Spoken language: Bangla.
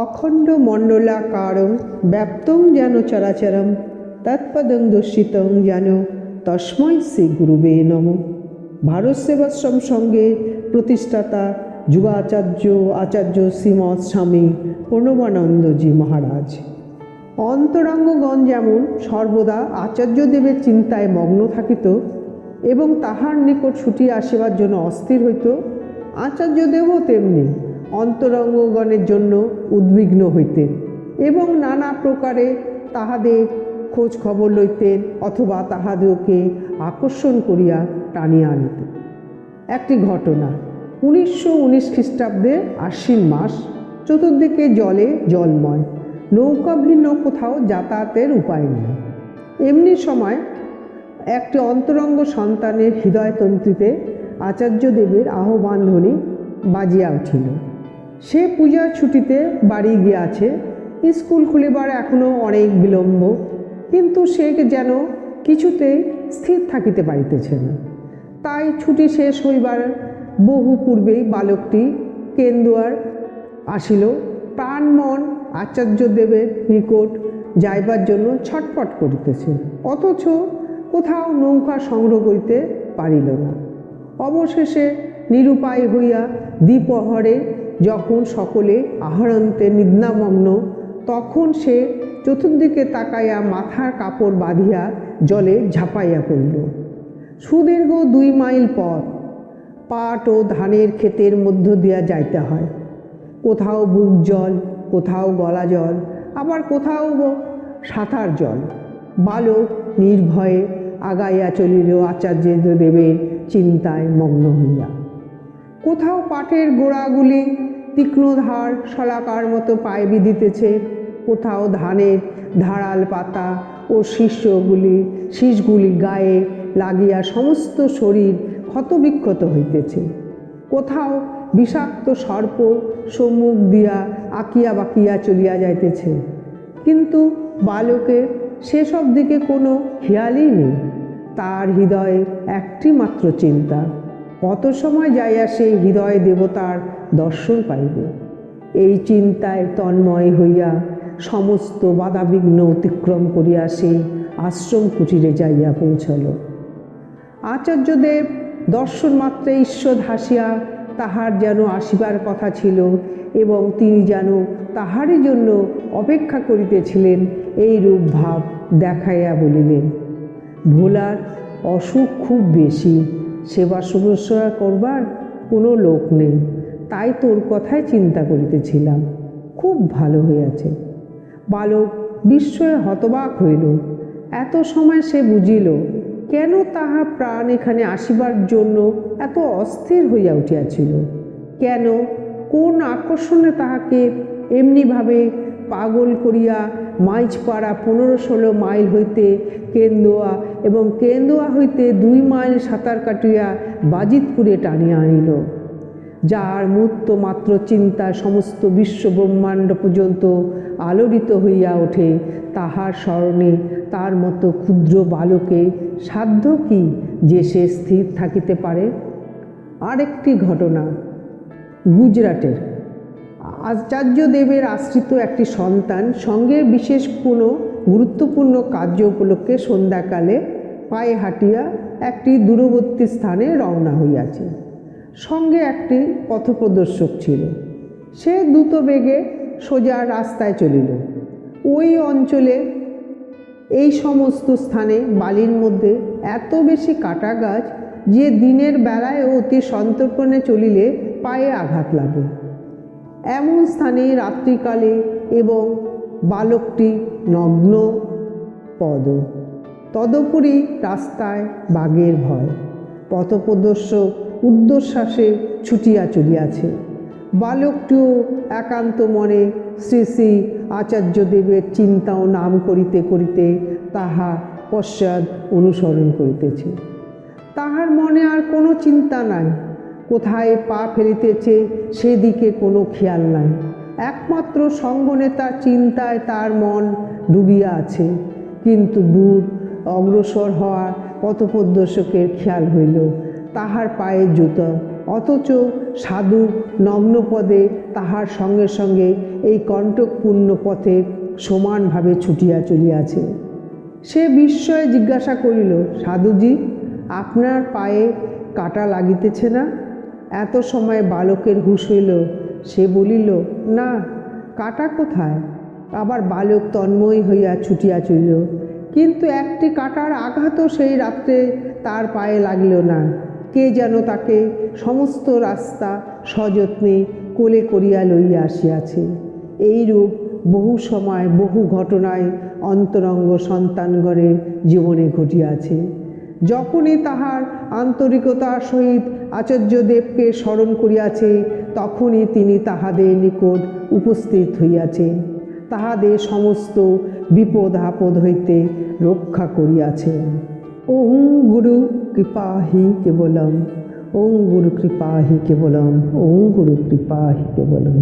অখণ্ড মণ্ডলাকারং ব্যাপ্তং যেন চরাচরম, তৎপদং দর্শিতং যেন তস্মৈ শ্রী গুরুবে নম। ভারত সেবাশ্রম সঙ্গের প্রতিষ্ঠাতা যুগাচার্য আচার্য শ্রীমৎ স্বামী প্রণবানন্দজি মহারাজ। অন্তরঙ্গগণ যেমন সর্বদা আচার্যদেবের চিন্তায় মগ্ন থাকিত এবং তাহার নিকট ছুটি আসিবার জন্য অস্থির হইত, আচার্যদেবও তেমনি। অন্তরঙ্গগণের জন্য উদ্বিগ্ন হইতেন এবং নানা প্রকারে তাহাদের খোঁজ খবর লইতেন অথবা তাহাদেরকে আকর্ষণ করিয়া টানিয়া আনিতেন। একটি ঘটনা, উনিশশো উনিশ খ্রিস্টাব্দে আশ্বিন মাস, চতুর্দিকে জলে জলময়, নৌকা ভিন্ন কোথাও যাতায়াতের উপায় নেই। এমনি সময় একটি অন্তরঙ্গ সন্তানের হৃদয়তন্ত্রীতে আচার্যদেবের আহ্বানধ্বনি বাজিয়া উঠিল। সে পূজার ছুটিতে বাড়ি গিয়াছে। স্কুল খুলিবার এখনও অনেক বিলম্ব, কিন্তু সে যেন কিছুতেই স্থির থাকিতে পারিতেছে না। তাই ছুটি শেষ হইবার বহু পূর্বেই বালকটি কেন্দুয়ার আসিল। প্রাণ মন আচার্যদেবের নিকট যাইবার জন্য ছটপট করিতেছে, অথচ কোথাও নৌকা সংগ্রহ করিতে পারিল না। অবশেষে নিরুপায় হইয়া দ্বিপহরে যখন সকলে আহরন্তে নিদ্রামগ্ন, তখন সে চতুর্দিকে তাকাইয়া মাথার কাপড় বাঁধিয়া জলে ঝাঁপাইয়া পড়িল। সুদীর্ঘ দুই মাইল পথ পাট ও ধানের ক্ষেতের মধ্য দিয়া যাইতে হয়। কোথাও বুক জল, কোথাও গলা জল, আবার কোথাও সাঁতার জল। বালক নির্ভয়ে আগাইয়া চলিল আচার্য দেবের চিন্তায় মগ্ন হইয়া। কোথাও পাটের গোড়াগুলি তীক্ষ্ণধার শলাকার মতো পায়ে বিঁধিতেছে কোথাও ধানের ধারাল পাতা ও শীর্ষগুলি, শীষগুলি গায়ে লাগিয়া সমস্ত শরীর ক্ষতবিক্ষত হইতেছে। কোথাও বিষাক্ত সর্প সম্মুখ দিয়া আঁকিয়া বাকিয়া চলিয়া যাইতেছে। কিন্তু বালকের সেসব দিকে কোনো খেয়ালই নেই। তার হৃদয়ে একটি মাত্র চিন্তা। কত সময় যাইয়া সেই হৃদয় দেবতার দর্শন পাইবে? এই চিন্তায় তন্ময় হইয়া সমস্ত বাধাবিঘ্ন অতিক্রম করিয়া সে আশ্রম কুটিরে যাইয়া পৌঁছল। আচার্যদেব দর্শন মাত্রে ঈশ্বর হাসিয়া তাহার যেন আসিবার কথা ছিল এবং তিনি যেন তাহারই জন্য অপেক্ষা করিতেছিলেন এই রূপ ভাব দেখাইয়া বলিলেন, ভোলার অসুখ খুব বেশি। সেবা শুশ্রূষা করবার কোনো লোক নেই। তাই তোর কথাই চিন্তা করিতেছিলাম। খুব ভালো হইয়াছে। বালক বিস্ময়ে হতবাক হইল। এত সময় সে বুঝিল, কেন তাহার প্রাণ এখানে আসিবার জন্য এত অস্থির হইয়া উঠিয়াছিল? কেন, কোন আকর্ষণে তাহাকে এমনিভাবে পাগল করিয়া মাইজপাড়া পনেরো ষোলো মাইল হইতে কেন্দুয়া এবং কেন্দুয়া হইতে দুই মাইল সাঁতার কাটিয়া বাজিতপুরে টানিয়া আনিল, যার মূর্ত মাত্র চিন্তায় সমস্ত বিশ্ব ব্রহ্মাণ্ড পর্যন্ত আলোড়িত হইয়া ওঠে। তাহার স্মরণে তার মতো ক্ষুদ্র বালকে সাধ্য কি যে সে স্থির থাকিতে পারে? আরেকটি ঘটনা, গুজরাটের। আচার্যদেবের আশ্রিত একটি সন্তান সঙ্গে বিশেষ কোনো গুরুত্বপূর্ণ কার্য উপলক্ষে সন্ধ্যাকালে পায়ে হাঁটিয়া একটি দূরবর্তী স্থানে রওনা হইয়াছে। সঙ্গে একটি পথপ্রদর্শক ছিল। সে দ্রুত বেগে সোজা রাস্তায় চলিল। ওই অঞ্চলে এই সমস্ত স্থানে বালির মধ্যে এত বেশি কাটা গাছ যে দিনের বেলায় অতি সন্তর্পণে চলিলে পায়ে আঘাত লাগে। এমন স্থানে রাত্রিকালে এবং বালকটি নগ্ন পদ। তদুপরি রাস্তায় বাঘের ভয়। পথপ্রদর্শক উদ্ধশ্বাসে ছুটিয়া চলিয়াছে। বালকটিও একান্ত মনে শ্রী শ্রী আচার্যদেবের চিন্তা ও নাম করিতে করিতে তাহা পশ্চাৎ অনুসরণ করিতেছে। তাহার মনে আর কোনো চিন্তা নাই। কোথায় পা ফেলিতেছে সেদিকে কোনো খেয়াল নাই। একমাত্র সঙ্গনেতার চিন্তায় তার মন ডুবিয়া আছে। কিন্তু দূর অগ্রসর হওয়ার পথপ্রদর্শকের খেয়াল হইল, তাহার পায়ের জুতো। অথচ সাধু নগ্নপদে তাহার সঙ্গে সঙ্গে এই কণ্টকপূর্ণ পথে সমানভাবে ছুটিয়া চলিয়াছে। সে বিস্ময়ে জিজ্ঞাসা করিল, সাধুজি, আপনার পায়ে কাটা লাগিতেছে না? এত সময় বালকের হুঁশ হইল সে বলিল, না, কাটা কোথায়? আবার বালক তন্ময় হইয়া ছুটিয়া চলিল। কিন্তু একটি কাটার আঘাতও সেই রাত্রে তার পায়ে লাগিল না। কে যেন তাকে সমস্ত রাস্তা সযত্নে কোলে করিয়া লইয়া আসিয়াছে। এইরূপ বহু সময় বহু ঘটনায় অন্তরঙ্গ সন্তানগণের জীবনে ঘটিয়াছে। যখনই তাহার আন্তরিকতার সহিত আচার্যদেবকে স্মরণ করিয়াছে, তখনই তিনি তাহাদের নিকট উপস্থিত হইয়াছেন তাহাদের সমস্ত বিপদ আপদ হইতে রক্ষা করিয়াছেন ওং গুরু কৃপাহি কেবলম ওং গুরু কৃপাহি কেবলম ওং গুরু কৃপাহি কেবলম।